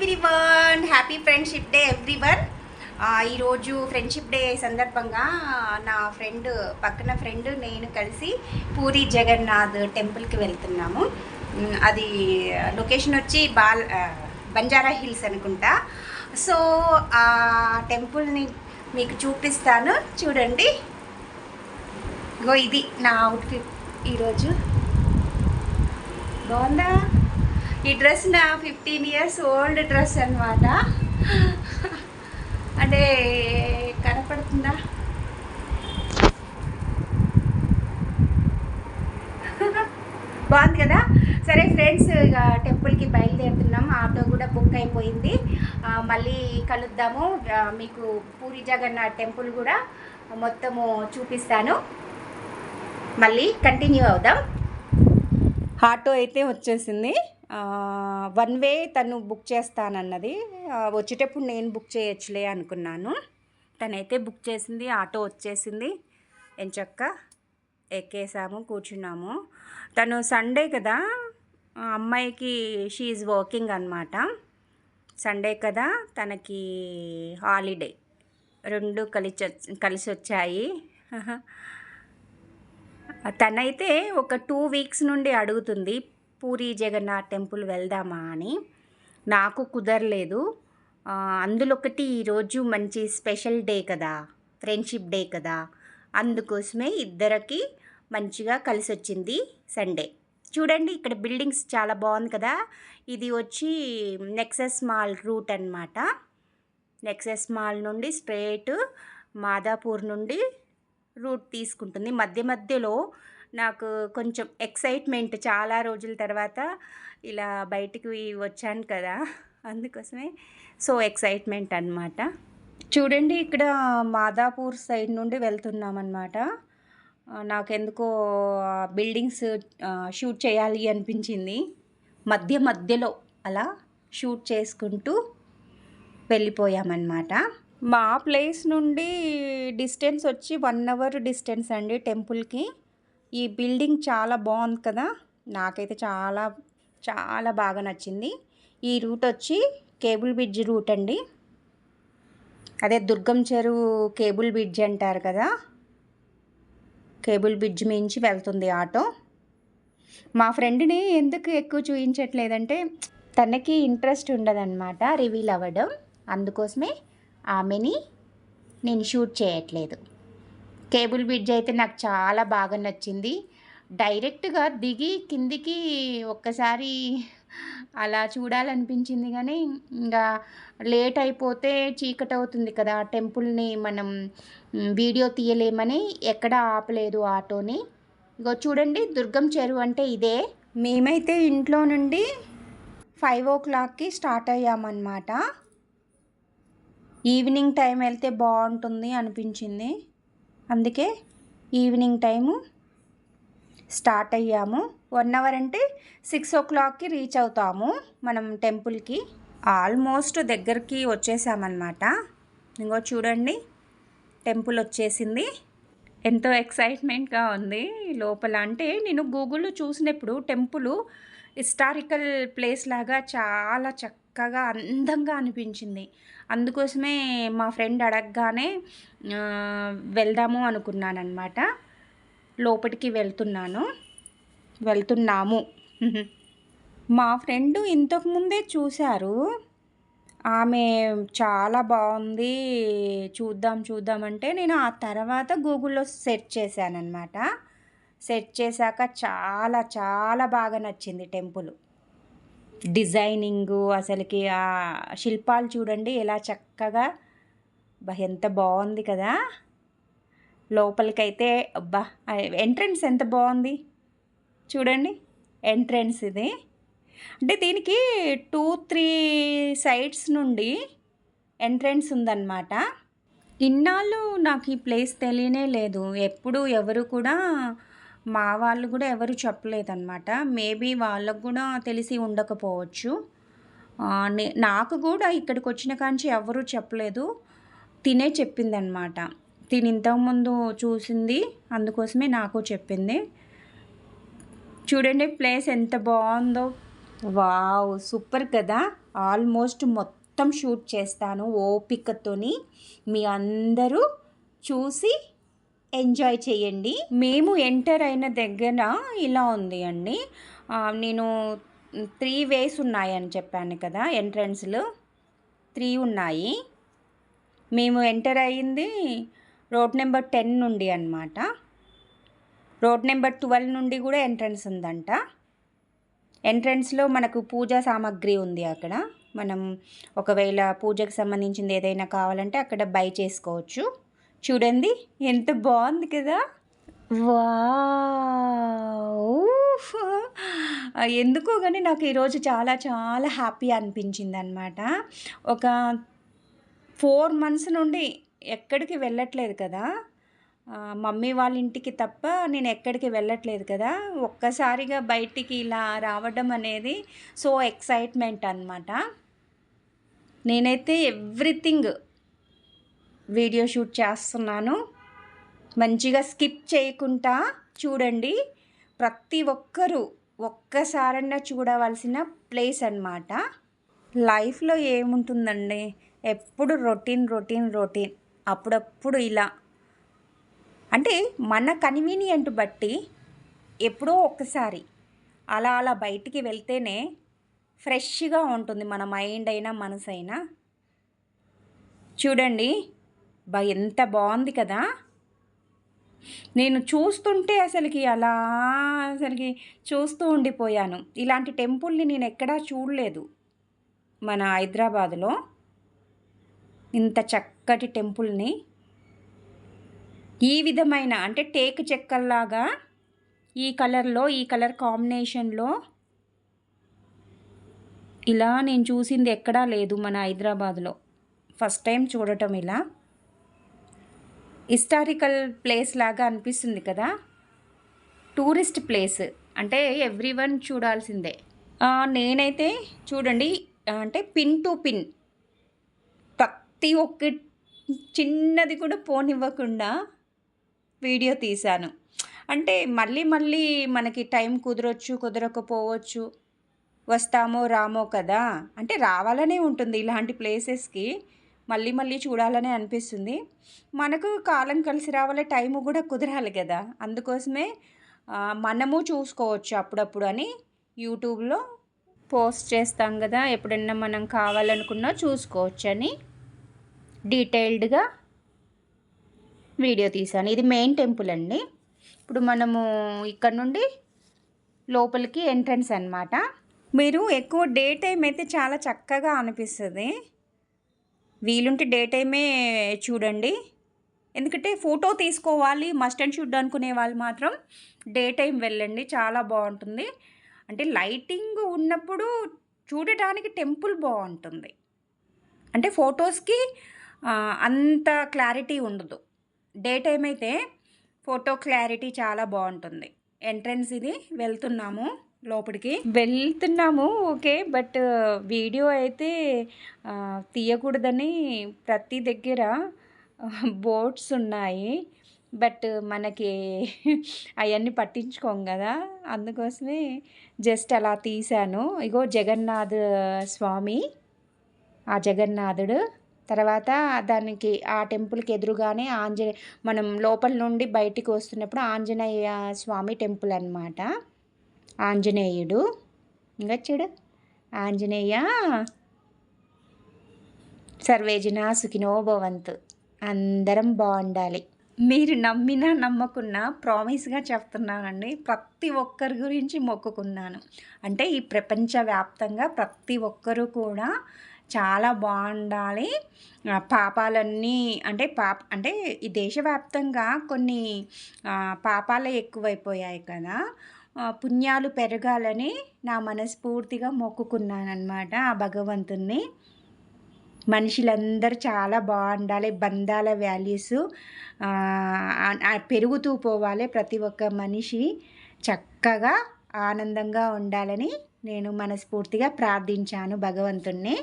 Everyone happy friendship day everyone ఈరోజు friendship day సందర్భంగా నా ఫ్రెండ్ పక్కన ఫ్రెండ్ నేను కలిసి పూరి జగన్నాథ్ టెంపుల్కి వెళ్తున్నాము. అది లొకేషన్ వచ్చి బాల్ బంజారా హిల్స్ అనుకుంటా. సో ఆ టెంపుల్ని మీకు చూపిస్తాను. చూడండి. గో ఇది నా అవుట్ఫిట్ ఈరోజు బాగుందా? ఈ డ్రెస్ నా ఫిఫ్టీన్ ఇయర్స్ ఓల్డ్ డ్రెస్ అనమాట అంటే కనపడుతుందా? బాగుంది కదా? సరే ఫ్రెండ్స్ ఇక టెంపుల్కి బయలుదేరుతున్నాం. ఆటో కూడా బుక్ అయిపోయింది. మళ్ళీ కలుద్దాము. మీకు పూరి జగన్నాథ్ టెంపుల్ కూడా మొత్తము చూపిస్తాను. మళ్ళీ కంటిన్యూ అవుదాం. ఆటో అయితే వచ్చేసింది. వన్ వే తను బుక్ చేస్తానన్నది. వచ్చేటప్పుడు నేను బుక్ చేయొచ్చులే అనుకున్నాను. తనైతే బుక్ చేసింది ఆటో వచ్చేసింది. ఎంచక్క ఎక్కేసాము కూర్చున్నాము. తను సండే కదా అమ్మాయికి షీఈ్ వర్కింగ్ అనమాట సండే కదా తనకి హాలిడే రెండు కలిసి కలిసి వచ్చాయి తనైతే ఒక టూ వీక్స్ నుండి అడుగుతుంది. పూరి జగన్నాథ్ టెంపుల్ వెళ్దామా అని. నాకు కుదరలేదు. ఆ, అందులో ఒకటి ఈరోజు మంచి స్పెషల్ డే కదా ఫ్రెండ్షిప్ డే కదా. అందుకోసమే ఇద్దరికి మంచిగా కలిసి వచ్చింది సండే. చూడండి ఇక్కడ బిల్డింగ్స్ చాలా బాగుంది కదా. ఇది వచ్చి నెక్సెస్ మాల్ రూట్ అన్నమాట. నెక్సెస్ మాల్ నుండి స్ట్రేట్ మాదాపూర్ నుండి రూట్ తీసుకుంటుంది. మధ్య మధ్యలో నాకు కొంచెం ఎక్సైట్మెంట్ చాలా రోజుల తర్వాత ఇలా బయటికి వచ్చాను కదా అందుకోసమే సో ఎక్సైట్మెంట్ అన్నమాట. చూడండి ఇక్కడ మాదాపూర్ సైడ్ నుండి వెళ్తున్నాం అనమాట నాకెందుకో బిల్డింగ్స్ షూట్ చేయాలి అనిపించింది. మధ్య మధ్యలో అలా షూట్ చేసుకుంటూ వెళ్ళిపోయామన్నమాట. మా ప్లేస్ నుండి డిస్టెన్స్ వచ్చి వన్ అవర్ డిస్టెన్స్ అండి టెంపుల్కి. ఈ బిల్డింగ్ చాలా బాగుంది కదా. నాకైతే చాలా చాలా బాగా నచ్చింది. ఈ రూట్ వచ్చి కేబుల్ బ్రిడ్జ్ రూట్ అండి. అదే దుర్గం చెరువు కేబుల్ బ్రిడ్జ్ అంటారు కదా. కేబుల్ బ్రిడ్జ్ మించి వెళ్తుంది ఆటో. మా ఫ్రెండ్ని ఎందుకు ఎక్కువ చూపించట్లేదంటే తనకి ఇంట్రెస్ట్ ఉండదన్నమాట రివీల్ అవ్వడం. అందుకోసమే ఆమెని నేను షూట్ చేయట్లేదు. కేబుల్ బ్రిడ్జ్ అయితే నాకు చాలా బాగా నచ్చింది. డైరెక్ట్గా దిగి కిందికి ఒక్కసారి అలా చూడాలనిపించింది కానీ ఇంకా లేట్ అయిపోతే చీకటి అవుతుంది కదా టెంపుల్ని మనం వీడియో తీయలేమని ఎక్కడ ఆపలేదు ఆటోని. ఇగో చూడండి దుర్గం చెరువు అంటే ఇదే. మేమైతే ఇంట్లో నుండి ఫైవ్ ఓ క్లాక్కి స్టార్ట్ అయ్యామన్నమాట. ఈవినింగ్ టైం వెళ్తే బాగుంటుంది అనిపించింది. అందుకే ఈవినింగ్ టైము స్టార్ట్ అయ్యాము. వన్ అవర్ అంటే సిక్స్ ఓ క్లాక్కి రీచ్ అవుతాము మనం టెంపుల్కి. ఆల్మోస్ట్ దగ్గరికి వచ్చేసామన్నమాట. ఇంకో చూడండి టెంపుల్ వచ్చేసింది. ఎంతో ఎక్సైట్మెంట్గా ఉంది లోపల. అంటే నేను గూగుల్లో చూసినప్పుడు టెంపుల్ హిస్టారికల్ ప్లేస్ లాగా చాలా చక్క చక్కగా అందంగా అనిపించింది. అందుకోసమే మా ఫ్రెండ్ అడగగానే వెళ్దాము అనుకున్నానమాట లోపలికి వెళ్తున్నాను. వెళ్తున్నాము. మా ఫ్రెండ్ ఇంతకుముందే చూశారు. ఆమె చాలా బాగుంది. చూద్దాం చూద్దామంటే నేను ఆ తర్వాత గూగుల్లో సెర్చ్ చేశానమాట సెర్చ్ చేశాక చాలా చాలా బాగా నచ్చింది టెంపుల్. డిజైనింగు అసలుకి ఆ శిల్పాలు చూడండి ఎలా చక్కగా బా ఎంత బాగుంది కదా. లోపలికైతే అబ్బా ఎంట్రన్స్ ఎంత బాగుంది. చూడండి ఎంట్రన్స్ ఇది. అంటే దీనికి టూ త్రీ సైడ్స్ నుండి ఎంట్రన్స్ ఉందన్నమాట. ఇన్నాళ్ళు నాకు ఈ ప్లేస్ తెలియనే లేదు. ఎప్పుడు ఎవరు కూడా మా వాళ్ళు కూడా ఎవరు చెప్పలేదన్నమాట. మేబీ వాళ్ళకు కూడా తెలిసి ఉండకపోవచ్చు. నాకు కూడా ఇక్కడికి వచ్చిన కాంచి ఎవరూ చెప్పలేదు. తినే చెప్పిందనమాట తిని ఇంతకుముందు చూసింది అందుకోసమే నాకు చెప్పింది. చూడండి ప్లేస్ ఎంత బాగుందో. వావ్ సూపర్ కదా. ఆల్మోస్ట్ మొత్తం షూట్ చేస్తాను ఓపికతోని. మీ అందరూ చూసి ఎంజాయ్ చేయండి. మేము ఎంటర్ అయిన దగ్గర ఇలా ఉంది అండి. నేను త్రీ వేస్ ఉన్నాయని చెప్పాను కదా ఎంట్రన్స్లు. త్రీ ఉన్నాయి. మేము ఎంటర్ అయ్యింది రోడ్ నెంబర్ టెన్ నుండి అన్నమాట. రోడ్ నెంబర్ ట్వెల్వ్ నుండి కూడా ఎంట్రన్స్ ఉందంట. ఎంట్రన్స్లో మనకు పూజా సామాగ్రి ఉంది అక్కడ. మనం ఒకవేళ పూజకు సంబంధించింది ఏదైనా కావాలంటే అక్కడ బై చేసుకోవచ్చు. చూడండి ఎంత బాగుంది కదా. వావ్. ఎందుకో కానీ నాకు ఈరోజు చాలా చాలా హ్యాపీ అనిపించింది అనమాట ఒక ఫోర్ మంత్స్ నుండి ఎక్కడికి వెళ్ళట్లేదు కదా. మమ్మీ వాళ్ళ ఇంటికి తప్ప నేను ఎక్కడికి వెళ్ళట్లేదు కదా. ఒక్కసారిగా బయటికి ఇలా రావడం అనేది సో ఎక్సైట్మెంట్ అనమాట నేనైతే ఎవ్రీథింగ్ వీడియో షూట్ చేస్తున్నాను. మంచిగా స్కిప్ చేయకుండా చూడండి. ప్రతి ఒక్కరూ ఒక్కసారన్నా చూడవలసిన ప్లేస్ అన్నమాట. లైఫ్లో ఏముంటుందండి? ఎప్పుడు రొటీన్ రొటీన్ రొటీన్. అప్పుడప్పుడు ఇలా. అంటే మన కన్వీనియంట్ బట్టి ఎప్పుడో ఒక్కసారి అలా అలా బయటికి వెళ్తేనే ఫ్రెష్గా ఉంటుంది మన మైండ్ అయినా మనసు అయినా చూడండి. బా ఎంత బాగుంది కదా. నేను చూస్తుంటే అసలుకి అలా అసలుకి చూస్తూ ఉండిపోయాను. ఇలాంటి టెంపుల్ని నేను ఎక్కడా చూడలేదు మన హైదరాబాదులో. ఇంత చక్కటి టెంపుల్ని ఈ విధమైన అంటే టేక్ చెక్కల్లాగా ఈ కలర్లో ఈ కలర్ కాంబినేషన్లో ఇలా నేను చూసింది ఎక్కడా లేదు మన హైదరాబాద్లో. ఫస్ట్ టైం చూడటం ఇలా. హిస్టారికల్ ప్లేస్ లాగా అనిపిస్తుంది కదా? Tourist place. అంటే ఎవ్రీ వన్ చూడాల్సిందే నేనైతే చూడండి అంటే పిన్ టు పిన్. ప్రతి ఒక్క చిన్నది కూడా పోనివ్వకుండా వీడియో తీశాను. అంటే మళ్ళీ మళ్ళీ మనకి టైం కుదరొచ్చు కుదరకపోవచ్చు. వస్తామో రామో కదా? అంటే రావాలనే ఉంటుంది ఇలాంటి ప్లేసెస్కి. మళ్ళీ మళ్ళీ చూడాలనే అనిపిస్తుంది. మనకు కాలం కలిసి రావాలి టైము కూడా కుదరాలి కదా. అందుకోసమే మనము చూసుకోవచ్చు అప్పుడప్పుడు అని యూట్యూబ్లో పోస్ట్ చేస్తాం కదా. ఎప్పుడన్నా మనం కావాలనుకున్నా చూసుకోవచ్చు అని డీటెయిల్డ్గా వీడియో తీశాను. ఇది మెయిన్ టెంపుల్ అండి. ఇప్పుడు మనము ఇక్కడ నుండి లోపలికి ఎంట్రన్స్ అనమాట మీరు ఎక్కువ డే టైం అయితే చాలా చక్కగా అనిపిస్తుంది. వీలుంటే డే టైమే చూడండి. ఎందుకంటే ఫోటో తీసుకోవాలి మస్ట్ అండ్ షుడ్ అనుకునే వాళ్ళు మాత్రం డే టైం వెళ్ళండి చాలా బాగుంటుంది. అంటే లైటింగ్ ఉన్నప్పుడు చూడటానికి టెంపుల్ బాగుంటుంది. అంటే ఫొటోస్కి అంత క్లారిటీ ఉండదు. డే టైం అయితే ఫోటో క్లారిటీ చాలా బాగుంటుంది. ఎంట్రన్స్ ఇది వెళ్తున్నాము. లోపలికి. వెళ్తున్నాము ఓకే. బట్ వీడియో అయితే తీయకూడదని ప్రతి దగ్గర బోట్స్ ఉన్నాయి. బట్ మనకి అవన్నీ పట్టించుకోం కదా. అందుకోసమే జస్ట్ అలా తీశాను. ఇగో జగన్నాథ్ స్వామి ఆ జగన్నాథుడు. తర్వాత దానికి ఆ టెంపుల్కి ఎదురుగానే ఆంజనేయ మనం లోపల నుండి బయటికి వస్తున్నప్పుడు ఆంజనేయ స్వామి టెంపుల్ అన్నమాట. ఆంజనేయుడు. ఇంకా చూడు. ఆంజనేయ సర్వేజన సుఖినో భవంతు. అందరం బాగుండాలి. మీరు నమ్మినా నమ్మకున్నా ప్రామిస్గా చెప్తున్నానండి. ప్రతి ఒక్కరి గురించి మొక్కుకున్నాను. అంటే ఈ ప్రపంచవ్యాప్తంగా ప్రతి ఒక్కరూ కూడా చాలా బాగుండాలి. పాపాలన్నీ అంటే పాప అంటే ఈ దేశవ్యాప్తంగా కొన్ని పాపాలే ఎక్కువైపోయాయి కదా. పుణ్యాలు పెరగాలని నా మనస్ఫూర్తిగా మొక్కుకున్నానమాట ఆ భగవంతుణ్ణి. మనుషులందరూ చాలా బాగుండాలి బంధాల వాల్యూస్ పెరుగుతూ పోవాలి ప్రతి ఒక్క మనిషి. చక్కగా ఆనందంగా ఉండాలని నేను మనస్ఫూర్తిగా ప్రార్థించాను భగవంతుణ్ణి.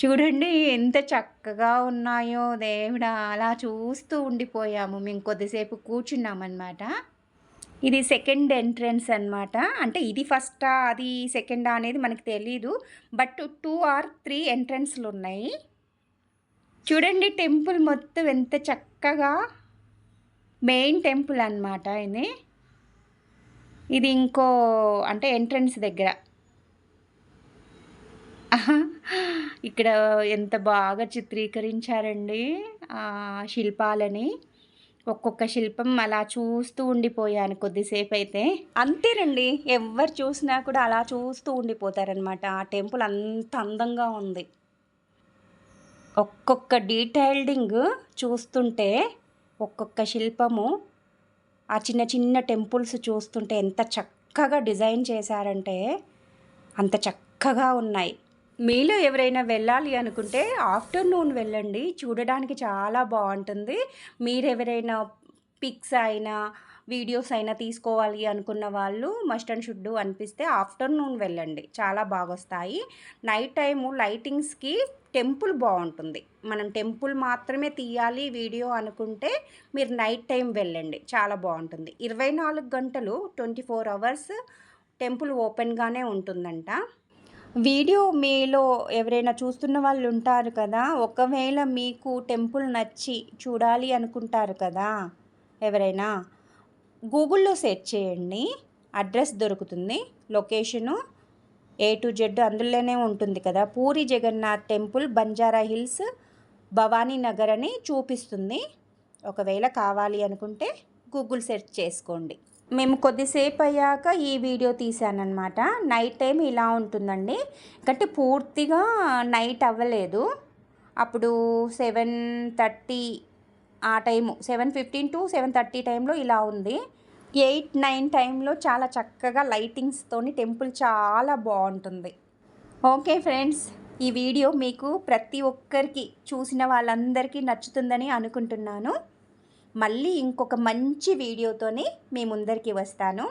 చూడండి ఎంత చక్కగా ఉన్నాయో దేవుడా అలా చూస్తూ ఉండిపోయాము. మేము కొద్దిసేపు కూర్చున్నామన్నమాట. ఇది సెకండ్ ఎంట్రన్స్ అన్నమాట. అంటే ఇది ఫస్టా అది సెకండా అనేది మనకు తెలీదు. బట్ టూ ఆర్ త్రీ ఎంట్రన్స్లు ఉన్నాయి. చూడండి టెంపుల్ మొత్తం ఎంత చక్కగా మెయిన్ టెంపుల్ అన్నమాట ఇది. ఇది ఇంకో అంటే ఎంట్రన్స్ దగ్గర. ఇక్కడ ఎంత బాగా చిత్రీకరించారండి శిల్పాలని. ఒక్కొక్క శిల్పం అలా చూస్తూ ఉండిపోయాను కొద్దిసేపు అయితే. అంతేనండి. ఎవరు చూసినా కూడా అలా చూస్తూ ఉండిపోతారనమాట. ఆ టెంపుల్ అంత అందంగా ఉంది. ఒక్కొక్క డీటెయిల్డింగ్ చూస్తుంటే, ఒక్కొక్క శిల్పము, ఆ చిన్న చిన్న టెంపుల్స్ చూస్తుంటే ఎంత చక్కగా డిజైన్ చేశారంటే, అంత చక్కగా ఉన్నాయి. మీలో ఎవరైనా వెళ్ళాలి అనుకుంటే ఆఫ్టర్నూన్ వెళ్ళండి. చూడడానికి చాలా బావుంటుంది. మీరెవరైనా పిక్స్ అయినా, వీడియోస్ అయినా తీసుకోవాలి అనుకున్న వాళ్ళు మస్ట్ అండ్ షుడ్ అనిపిస్తే ఆఫ్టర్నూన్ వెళ్ళండి. చాలా బాగొస్తాయి. నైట్ టైము లైటింగ్స్‌కి టెంపుల్ బాగుంటుంది మనం టెంపుల్ మాత్రమే తీయాలి వీడియో అనుకుంటే మీరు నైట్ టైం వెళ్ళండి. చాలా బాగుంటుంది ఇరవై నాలుగు గంటలు 24 అవర్స్ టెంపుల్ ఓపెన్‌గానే ఉంటుందంట. వీడియో మీలో ఎవరైనా చూస్తున్న వాళ్ళు ఉంటారు కదా! ఒకవేళ మీకు టెంపుల్ నచ్చి చూడాలి అనుకుంటారు కదా! ఎవరైనా గూగుల్‌లో సెర్చ్ చేయండి. అడ్రస్ దొరుకుతుంది. లొకేషను ఏ టు జెడ్ అందులోనే ఉంటుంది కదా! పూరి జగన్నాథ్ టెంపుల్ బంజారా హిల్స్, భవానీ నగర్ అని చూపిస్తుంది. ఒకవేళ కావాలి అనుకుంటే గూగుల్ సెర్చ్ చేసుకోండి. మేము కొద్దిసేపు అయ్యాక ఈ వీడియో తీసానమాట నైట్ టైం ఇలా ఉంటుందండి. ఎందుకంటే పూర్తిగా నైట్ అవ్వలేదు. అప్పుడు 7:30 ఆ టైము 7:15-7:30 టైంలో ఇలా ఉంది. 8, 9 టైంలో చాలా చక్కగా లైటింగ్స్‌తోని టెంపుల్ చాలా బాగుంటుంది ఓకే ఫ్రెండ్స్. ఈ వీడియో మీకు ప్రతి ఒక్కరికి చూసిన వాళ్ళందరికీ నచ్చుతుందని అనుకుంటున్నాను. మళ్ళీ ఇంకొక మంచి వీడియోతోనే మీ ముందరికి వస్తాను.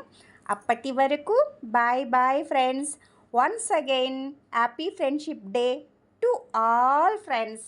అప్పటి వరకు bye bye friends. Once again happy friendship day to all friends.